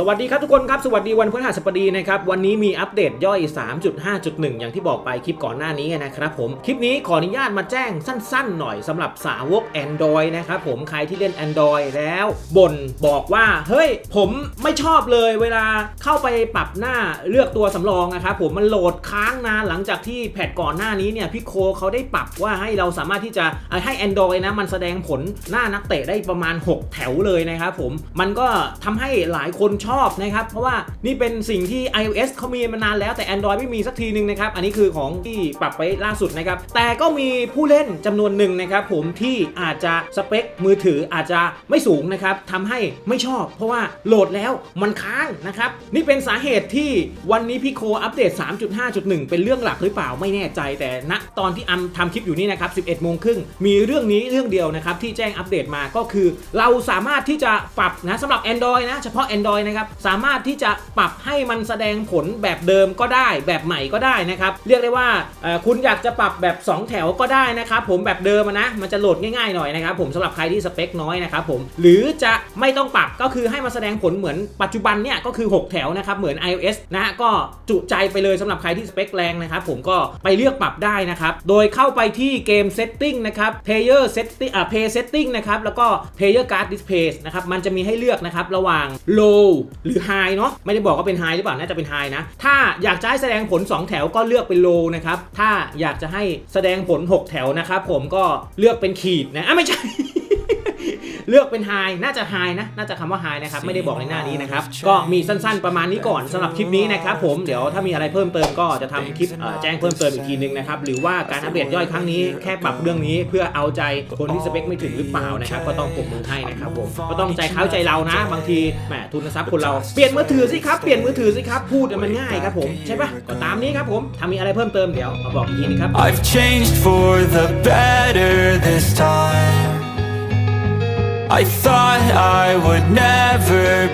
สวัสดีครับทุกคนครับ สวัสดีวันพฤหัสบดีนะครับ วันนี้มีอัปเดตย่อย 3.5.1 อย่างที่บอกไปคลิปก่อนหน้านี้นะครับผม คลิปนี้ขออนุญาตมาแจ้งสั้นๆ หน่อยสำหรับสาวก Android นะครับผมใครที่เล่น Android แล้วบ่นบอกว่า เฮ้ย ผมไม่ชอบเลยเวลาเข้าไปปรับหน้าเลือกตัวสำรองนะครับผมมันโหลดค้างนานหลังจากที่แพทก่อนหน้านี้เนี่ยพี่โคเขาได้ปรับว่าให้เราสามารถที่จะให้ Android นะมันแสดงผลหน้านักเตะได้ประมาณ 6 แถวเลยนะครับผมมันก็ทำให้หลายคนชอบนะครับ เพราะว่านี่เป็นสิ่งที่ iOS เขามีมานานแล้วแต่ Android ไม่มีสักทีหนึ่งนะครับ อันนี้คือของที่ปรับไปล่าสุดนะครับ แต่ก็มีผู้เล่นจำนวนหนึ่งนะครับผมที่อาจจะสเปคมือถืออาจจะไม่สูงนะครับทำให้ไม่ชอบ เพราะว่าโหลดแล้วมันค้างนะครับนี่เป็นสาเหตุที่วันนี้พี่โคอัปเดต 3.5.1 เป็นเรื่องหลักหรือเปล่าไม่แน่ใจ แต่ณตอนที่อัมทำคลิปอยู่นี่นะครับ 11โมงครึ่งมีเรื่องนี้เรื่องเดียวนะครับที่แจ้งอัปเดตมาก็คือ เราสามารถที่จะปรับนะสำหรับ Android นะเฉพาะ Android นะครับสามารถที่จะปรับให้มันแสดงผลแบบเดิมก็ได้แบบใหม่ก็ได้นะครับ เรียกได้ว่าคุณอยากจะปรับแบบ 2 แถวก็ได้นะครับ ผมแบบเดิมนะ มันจะโหลดง่ายๆหน่อยนะครับ ผมสำหรับใครที่สเปคน้อยนะครับผมหรือจะไม่ต้องปรับก็คือให้มาแสดงผลเหมือนปัจจุบันเนี่ยก็คือ 6 แถวนะครับเหมือน iOS นะฮะก็จุใจไปเลยสำหรับใครที่สเปคแรงนะครับผมก็ไปเลือกปรับได้นะครับโดยเข้าไปที่เกม setting นะครับ player setting อ่า play setting นะครับแล้วก็ player card display นะครับมันจะมีให้เลือกนะครับระหว่าง low หรือ high เนาะไม่ได้บอกว่าเป็น high หรือเปล่าน่าจะเป็น high นะ ถ้าอยากจะให้แสดงผล 2 แถวก็เลือกเป็น low นะครับ ถ้าอยากจะให้แสดงผล 6 แถวนะครับผมก็เลือกเป็นขีดนะอะไม่ใช่ เลือกเป็นไฮน่าจะไฮนะ น่าจะคำว่าไฮนะครับ ไม่ได้บอกในหน้านี้นะครับ ก็มีสั้นๆประมาณนี้ก่อนสำหรับคลิปนี้นะครับผม เดี๋ยวถ้ามีอะไรเพิ่มเติมก็จะทำคลิปเอ่อแจ้งเพิ่มเติมอีกทีนึงนะครับ หรือว่าการอัปเดตย่อยครั้งนี้แค่ปรับเรื่องนี้เพื่อเอาใจคนที่สเปคไม่ถึงหรือเปล่านะครับ ก็ต้องปรบมือให้นะครับผม ก็ต้องใจเขาใจเรานะ บางทีแหมทุนทรัพย์คนเรา เปลี่ยนมือถือสิครับ เปลี่ยนมือถือสิครับ พูดมันง่ายครับผม ใช่ปะก็ตามนี้ครับผมถ้ามีอะไรเพิ่มเติมเดี๋ยวมาบอกอีกทีนึงครับ I've changed for the better this time. I thought I would never